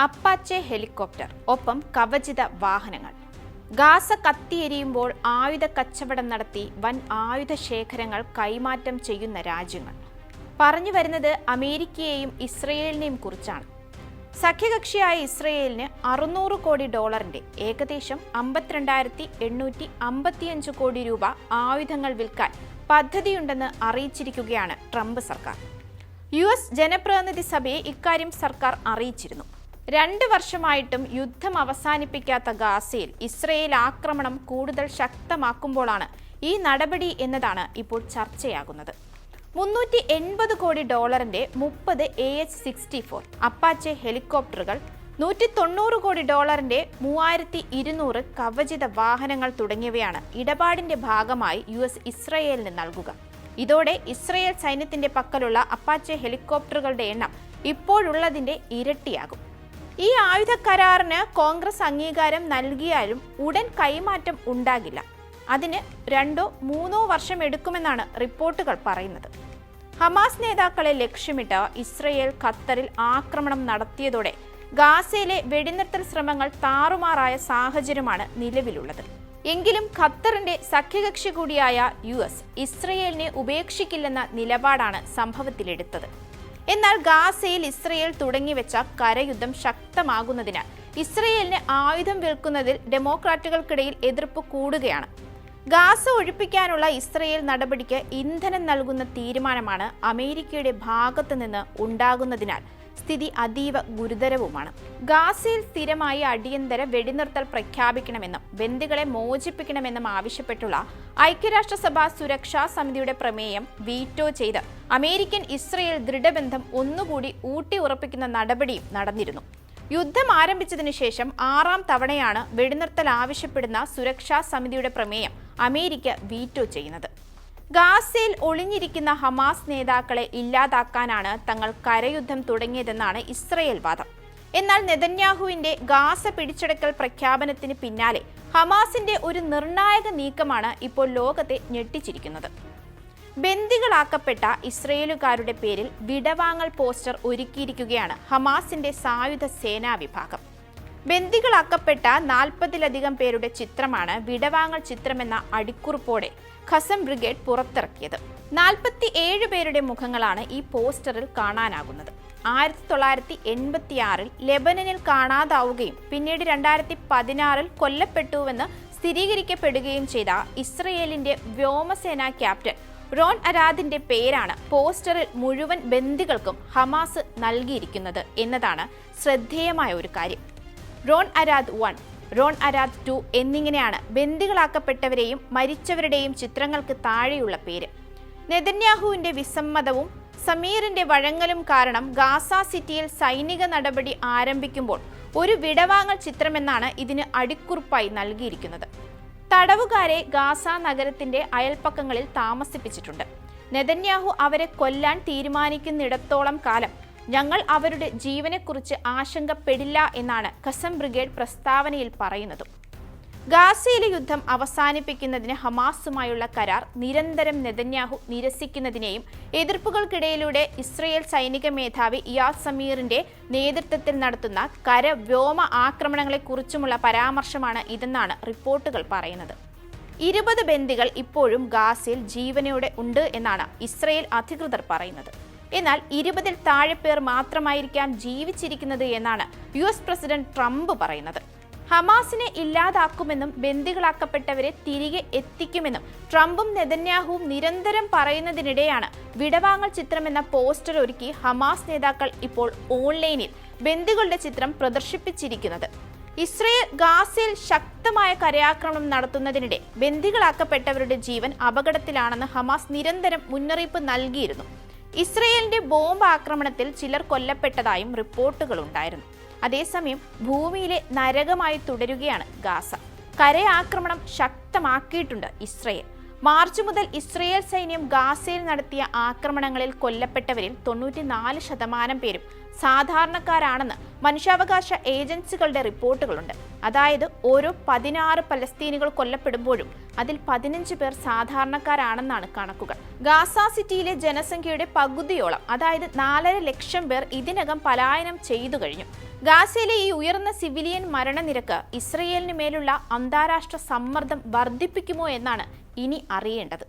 Apache helicopter ഒപ്പം കവചിത വാഹനങ്ങൾ. Gaza കത്തിയെരിയുമ്പോൾ ആയുധ കച്ചവടം നടത്തി വൻ ആയുധ ശേഖരങ്ങൾ കൈമാറ്റം ചെയ്യുന്ന രാജ്യങ്ങൾ. പറഞ്ഞു വരുന്നത് അമേരിക്കയെയും ഇസ്രയേലിനെയും കുറിച്ചാണ്. സഖ്യകക്ഷിയായ ഇസ്രയേലിന് അറുന്നൂറ് കോടി ഡോളറിന്റെ ഏകദേശം അമ്പത്തിരണ്ടായിരത്തി എണ്ണൂറ്റി അമ്പത്തിയഞ്ച് കോടി രൂപ ആയുധങ്ങൾ വിൽക്കാൻ പദ്ധതിയുണ്ടെന്ന് അറിയിച്ചിരിക്കുകയാണ് ട്രംപ് സർക്കാർ. യു എസ് ജനപ്രതിനിധി സഭയെ ഇക്കാര്യം സർക്കാർ അറിയിച്ചിരുന്നു. രണ്ട് വർഷമായിട്ടും യുദ്ധം അവസാനിപ്പിക്കാത്ത ഗാസയിൽ ഇസ്രയേൽ ആക്രമണം കൂടുതൽ ശക്തമാക്കുമ്പോഴാണ് ഈ നടപടി എന്നതാണ് ഇപ്പോൾ ചർച്ചയാകുന്നത്. മുന്നൂറ്റി എൺപത് കോടി ഡോളറിന്റെ മുപ്പത് A H sixty four Apache ഹെലികോപ്റ്ററുകൾ നൂറ്റി തൊണ്ണൂറ് കോടി ഡോളറിന്റെ മൂവായിരത്തി ഇരുന്നൂറ് കവചിത വാഹനങ്ങൾ തുടങ്ങിയവയാണ് ഇടപാടിന്റെ ഭാഗമായി യു എസ് ഇസ്രയേലിന് നൽകുക. ഇതോടെ ഇസ്രയേൽ സൈന്യത്തിന്റെ പക്കലുള്ള അപ്പാച്ചെ ഹെലികോപ്റ്ററുകളുടെ എണ്ണം ഇപ്പോഴുള്ളതിന്റെ ഇരട്ടിയാകും. ഈ ആയുധ കരാറിന് കോൺഗ്രസ് അംഗീകാരം നൽകിയാലും ഉടൻ കൈമാറ്റം ഉണ്ടാകില്ല. അതിന് രണ്ടോ മൂന്നോ വർഷം എടുക്കുമെന്നാണ് റിപ്പോർട്ടുകൾ പറയുന്നത്. ഹമാസ് നേതാക്കളെ ലക്ഷ്യമിട്ട് ഇസ്രയേൽ ഖത്തറിൽ ആക്രമണം നടത്തിയതോടെ ഗാസയിലെ വെടിനിർത്തൽ ശ്രമങ്ങൾ താറുമാറായ സാഹചര്യമാണ് നിലവിലുള്ളത്. എങ്കിലും ഖത്തറിന്റെ സഖ്യകക്ഷി കൂടിയായ യു എസ് ഇസ്രയേലിനെ ഉപേക്ഷിക്കില്ലെന്ന നിലപാടാണ് സംഭവത്തിലെടുത്തത്. എന്നാൽ ഗാസയിൽ ഇസ്രയേൽ തുടങ്ങിവെച്ച കരയുദ്ധം ശക്തമാകുന്നതിനാൽ ഇസ്രയേലിന് ആയുധം വിൽക്കുന്നതിൽ ഡെമോക്രാറ്റുകൾക്കിടയിൽ എതിർപ്പ് കൂടുകയാണ്. ഗാസ ഒഴിപ്പിക്കാനുള്ള ഇസ്രയേൽ നടപടിക്ക് ഇന്ധനം നൽകുന്ന തീരുമാനമാണ് അമേരിക്കയുടെ ഭാഗത്തു നിന്ന് ഉണ്ടാകുന്നതിനാൽ സ്ഥിതി അതീവ ഗുരുതരവുമാണ്. ഗാസയിൽ സ്ഥിരമായി അടിയന്തര വെടിനിർത്തൽ പ്രഖ്യാപിക്കണമെന്നും ബന്ദികളെ മോചിപ്പിക്കണമെന്നും ആവശ്യപ്പെട്ടുള്ള ഐക്യരാഷ്ട്രസഭ സുരക്ഷാ സമിതിയുടെ പ്രമേയം വീറ്റോ ചെയ്ത് അമേരിക്കൻ ഇസ്രയേൽ ദൃഢബന്ധം ഒന്നുകൂടി ഊട്ടി ഉറപ്പിക്കുന്ന നടപടിയും നടന്നിരുന്നു. യുദ്ധം ആരംഭിച്ചതിനു ശേഷം ആറാം തവണയാണ് വെടിനിർത്തൽ ആവശ്യപ്പെടുന്ന സുരക്ഷാ സമിതിയുടെ പ്രമേയം അമേരിക്ക വീറ്റോ ചെയ്യുന്നത്. ഗാസയിൽ ഒളിഞ്ഞിരിക്കുന്ന ഹമാസ് നേതാക്കളെ ഇല്ലാതാക്കാനാണ് തങ്ങൾ കരയുദ്ധം തുടങ്ങിയതെന്നാണ് ഇസ്രയേൽ വാദം. എന്നാൽ നെതന്യാഹുവിന്റെ ഗാസ പിടിച്ചെടുക്കൽ പ്രഖ്യാപനത്തിന് പിന്നാലെ ഹമാസിന്റെ ഒരു നിർണായക നീക്കമാണ് ഇപ്പോൾ ലോകത്തെ ഞെട്ടിച്ചിരിക്കുന്നത്. ബന്ദികളാക്കപ്പെട്ട ഇസ്രയേലുകാരുടെ പേരിൽ വിടവാങ്ങൽ പോസ്റ്റർ ഒരുക്കിയിരിക്കുകയാണ് ഹമാസിന്റെ സായുധ സേനാ വിഭാഗം. ബന്ദികളാക്കപ്പെട്ട നാൽപ്പതിലധികം പേരുടെ ചിത്രമാണ് വിടവാങ്ങൽ ചിത്രമെന്ന അടിക്കുറിപ്പോടെ ഖസം ബ്രിഗേഡ് പുറത്തിറക്കിയത്. നാൽപ്പത്തി ഏഴ് പേരുടെ മുഖങ്ങളാണ് ഈ പോസ്റ്ററിൽ കാണാനാകുന്നത്. ആയിരത്തി തൊള്ളായിരത്തി എൺപത്തിയാറിൽ ലെബനനിൽ കാണാതാവുകയും പിന്നീട് രണ്ടായിരത്തി പതിനാറിൽ കൊല്ലപ്പെട്ടുവെന്ന് സ്ഥിരീകരിക്കപ്പെടുകയും ചെയ്ത ഇസ്രയേലിന്റെ വ്യോമസേന ക്യാപ്റ്റൻ റോൺ അരാദിന്റെ പേരാണ് പോസ്റ്ററിൽ മുഴുവൻ ബന്ദികൾക്കും ഹമാസ് നൽകിയിരിക്കുന്നത് എന്നതാണ് ശ്രദ്ധേയമായ ഒരു കാര്യം. Ron Arad one Ron Arad two എന്നിങ്ങനെയാണ് ബന്ദികളാക്കപ്പെട്ടവരെയും മരിച്ചവരുടെയും ചിത്രങ്ങൾക്ക് താഴെയുള്ള പേര്. നെതന്യാഹുവിന്റെ വിസമ്മതവും സമീറിന്റെ വഴങ്ങലും കാരണം ഗാസ സിറ്റിയിൽ സൈനിക നടപടി ആരംഭിക്കുമ്പോൾ ഒരു വിടവാങ്ങൽ ചിത്രമെന്നാണ് ഇതിന് അടിക്കുറിപ്പായി നൽകിയിരിക്കുന്നത്. തടവുകാരെ ഗാസ നഗരത്തിന്റെ അയൽപ്പക്കങ്ങളിൽ താമസിപ്പിച്ചിട്ടുണ്ട്. നെതന്യാഹു അവരെ കൊല്ലാൻ തീരുമാനിക്കുന്നിടത്തോളം കാലം ഞങ്ങൾ അവരുടെ ജീവനെക്കുറിച്ച് ആശങ്കപ്പെടില്ല എന്നാണ് ഖസം ബ്രിഗേഡ് പ്രസ്താവനയിൽ പറയുന്നത്. ഗാസയിലെ യുദ്ധം അവസാനിപ്പിക്കുന്നതിന് ഹമാസുമായുള്ള കരാർ നിരന്തരം നെതന്യാഹു നിരസിക്കുന്നതിനെയും എതിർപ്പുകൾക്കിടയിലൂടെ ഇസ്രയേൽ സൈനിക മേധാവി ഇയാസ് സമീറിന്റെ നേതൃത്വത്തിൽ നടത്തുന്ന കര വ്യോമ ആക്രമണങ്ങളെക്കുറിച്ചുമുള്ള പരാമർശമാണ് ഇതെന്നാണ് റിപ്പോർട്ടുകൾ പറയുന്നത്. ഇരുപത് ബന്ദികൾ ഇപ്പോഴും ഗാസയിൽ ജീവനോടെ ഉണ്ട് എന്നാണ് ഇസ്രയേൽ അധികൃതർ പറയുന്നത്. എന്നാൽ ഇരുപതിൽ താഴെ പേർ മാത്രമായിരിക്കാം ജീവിച്ചിരിക്കുന്നത് എന്നാണ് യു എസ് പ്രസിഡന്റ് ട്രംപ് പറയുന്നത്. ഹമാസിനെ ഇല്ലാതാക്കുമെന്നും ബന്ദികളാക്കപ്പെട്ടവരെ തിരികെ എത്തിക്കുമെന്നും ട്രംപും നെതന്യാഹുവും നിരന്തരം പറയുന്നതിനിടെയാണ് വിടവാങ്ങൽ ചിത്രമെന്ന പോസ്റ്റർ ഒരുക്കി ഹമാസ് നേതാക്കൾ ഇപ്പോൾ ഓൺലൈനിൽ ബന്ദികളുടെ ചിത്രം പ്രദർശിപ്പിച്ചിരിക്കുന്നത്. ഇസ്രയേൽ ഗാസയിൽ ശക്തമായ കരയാക്രമണം നടത്തുന്നതിനിടെ ബന്ദികളാക്കപ്പെട്ടവരുടെ ജീവൻ അപകടത്തിലാണെന്ന് ഹമാസ് നിരന്തരം മുന്നറിയിപ്പ് നൽകിയിരുന്നു. ഇസ്രയേലിന്റെ ബോംബ് ആക്രമണത്തിൽ ചിലർ കൊല്ലപ്പെട്ടതായും റിപ്പോർട്ടുകളുണ്ടായിരുന്നു അതേസമയം ഭൂമിയിലെ നരകമായി തുടരുകയാണ് ഗാസ. കരയാക്രമണം ശക്തമാക്കിയിട്ടുണ്ട് ഇസ്രയേൽ. മാർച്ച് മുതൽ ഇസ്രയേൽ സൈന്യം ഗാസയിൽ നടത്തിയ ആക്രമണങ്ങളിൽ കൊല്ലപ്പെട്ടവരിൽ തൊണ്ണൂറ്റിനാല് ശതമാനം പേരും സാധാരണക്കാരാണെന്ന് മനുഷ്യാവകാശ ഏജൻസികളുടെ റിപ്പോർട്ടുകളുണ്ട്. അതായത് ഓരോ പതിനാറ് പലസ്തീനികൾ കൊല്ലപ്പെടുമ്പോഴും അതിൽ പതിനഞ്ച് പേർ സാധാരണക്കാരാണെന്നാണ് കണക്കുകൾ. ഗാസ സിറ്റിയിലെ ജനസംഖ്യയുടെ പകുതിയോളം അതായത് നാലര ലക്ഷം പേർ ഇതിനകം പലായനം ചെയ്തു കഴിഞ്ഞു. ഗാസയിലെ ഈ ഉയർന്ന സിവിലിയൻ മരണനിരക്ക് ഇസ്രയേലിന് മേലുള്ള അന്താരാഷ്ട്ര സമ്മർദ്ദം വർദ്ധിപ്പിക്കുമോ എന്നാണ് ഇനി അറിയേണ്ടത്.